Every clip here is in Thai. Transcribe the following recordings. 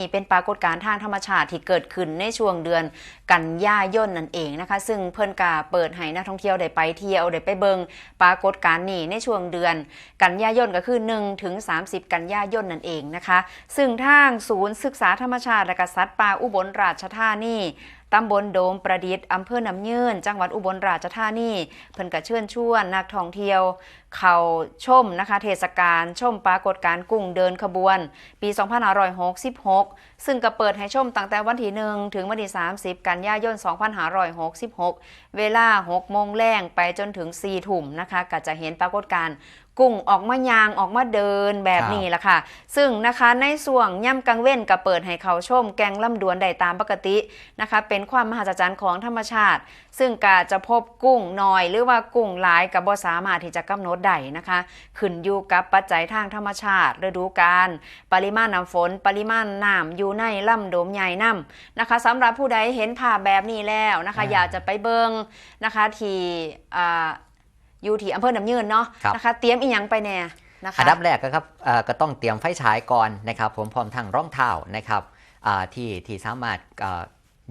นี่เป็นปรากฏการณ์ทางธรรมชาติที่เกิดขึ้นในช่วงเดือนกันยายนนั่นเองนะคะ ซึ่งเพิ่นกาเปิดให้นักท่องเที่ยวได้ไปเที่ยวได้ไปเบิงปรากฏการณ์นี้ในช่วงเดือน กันยายนก็คือ1ถึง30 กันยายนนั่นเองนะคะ ซึ่งทางศูนย์ศึกษาธรรมชาติและกษัตริย์ป่าอุบลราชธานี ตำบลโดมประดิษฐ์อำเภอน้ำยืนจังหวัดอุบลราชธานีเพิ่นก็เชิญชวนนักท่องเที่ยว เขาชมนะคะ เทศกาลชมปรากฏการณ์กุ้งเดินขบวน ปี 2566 ซึ่งก็เปิดให้ชมตั้งแต่วันที่1ถึงวันที่ 30 กันยายน 2566 เวลา 6 โมงแรงไปจนถึง 4 ทุ่มนะคะก็จะเห็นปรากฏการณ์กุ้งออกมายางออกมาเดินแบบนี้ละค่ะ ซึ่งนะคะในส่วงย่ำกลางเว้นก็เปิดให้เขาชมแกงลำดวนได้ตามปกตินะคะ เป็นความมหัศจรรย์ของธรรมชาติ ซึ่งก็จะพบกุ้งน้อย หรือว่ากุ้งหลายกับบ่สามารถที่จะกำหนดได้นะคะ ขึ้นอยู่กับปัจจัยทางธรรมชาติ ฤดูกาลปริมาณน้ำฝน ปริมาณน้ำอยู่ในลำโดมใหญ่น้ำนะคะสำหรับผู้ใดเห็นภาพแบบนี้แล้วนะคะอ่าอยากจะไปเบิงนะคะที่ อ่าอยู่ที่อำเภอน้ำยืนเนาะครับนะคะเตรียมอีหยังไปแน่นะคะอันดับแรกก็ครับเอ่อก็ต้องเตรียมไฟฉายก่อนนะครับผมพร้อมทั้งร่องเท้านะครับอ่าที่ที่สามารถเอ่อ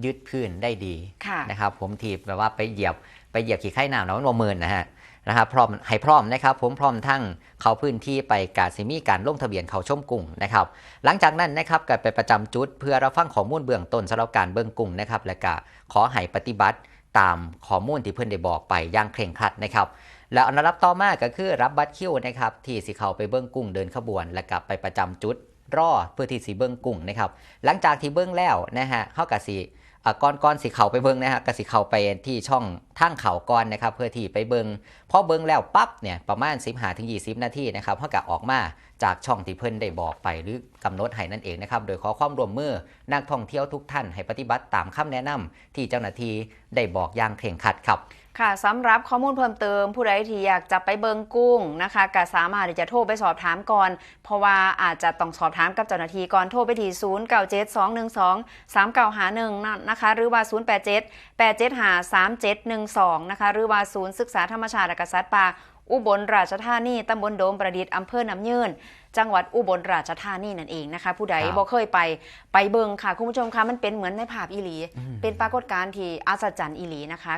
ยึดพื้นได้ดีค่ะนะครับผมที่แบบว่าไปเหยียบไปเหยียบขี้ไข่น้ำแล้วมันบ่มืนนะฮะนะครับพร้อมให้พร้อมนะครับ ผมพร้อมทั้งเขาพื้นที่ไปกาซิมีการลงทะเบียนเขาชมกุ้งนะครับ หลังจากนั้นนะครับก็ไปประจำจุดเพื่อรับฟังข้อมูลเบื้องต้นสำหรับการเบื้องกุ้งนะครับ และก็ขอให้ปฏิบัติตามข้อมูลที่เพื่อนได้บอกไปอย่างเคร่งครัดนะครับ แล้วอันดับต่อมาก็คือรับบัตรคิวนะครับที่สิเขาไปเบิ้องกุ้งเดินขบวน และกลับไปประจำจุดรอเพื่อที่สิเบิ้องกุ้งนะครับหลังจากที่เบิ้องแล้วนะฮะเขากับสิก่อนก่อนสิเขาไปเบิ้งนะฮะก็สิเขาไปที่ช่องทางเขาก่อนนะครับเพื่อที่ไปเบิ้งพอเบิ้งแล้วปั๊บเนี่ยประมาณ 15ถึง20 นาทีนะครับเขาก็ออกมาจากช่องที่เพิ่นได้บอกไปหรือกำหนดให้นั่นเองนะครับโดยขอความร่วมมือนักท่องเที่ยวทุกท่านให้ปฏิบัติตามคำแนะนำที่เจ้าหน้าที่ได้บอกอย่างเคร่งครัดครับ ค่ะสำหรับข้อมูลเพิ่มเติม ผู้ใดที่อยากจะไปเบิงกุ้งนะคะก็สามารถที่จะโทรไปสอบถามก่อน เพราะว่าอาจจะต้องสอบถามกับเจ้าหน้าที่ก่อนโทรไปที่ 0 9 7 2 1 2 3 9 5 1นะคะหรือว่า 0 8 7 8 7 5 3 7 1 2นะคะหรือว่าศูนย์ศึกษาธรรมชาติและกษัตริย์ป่าอุบลราชธานีตำบลโดมประดิษฐ์อำเภอน้ำยืนจังหวัดอุบลราชธานีนั่นเองนะคะ ผู้ใดครับบ่เคยไปไปเบิงค่ะ คุณผู้ชมคะมันเป็นเหมือนในภาพอีหลี เป็นปรากฏการณ์ที่อัศจรรย์อีหลีนะคะ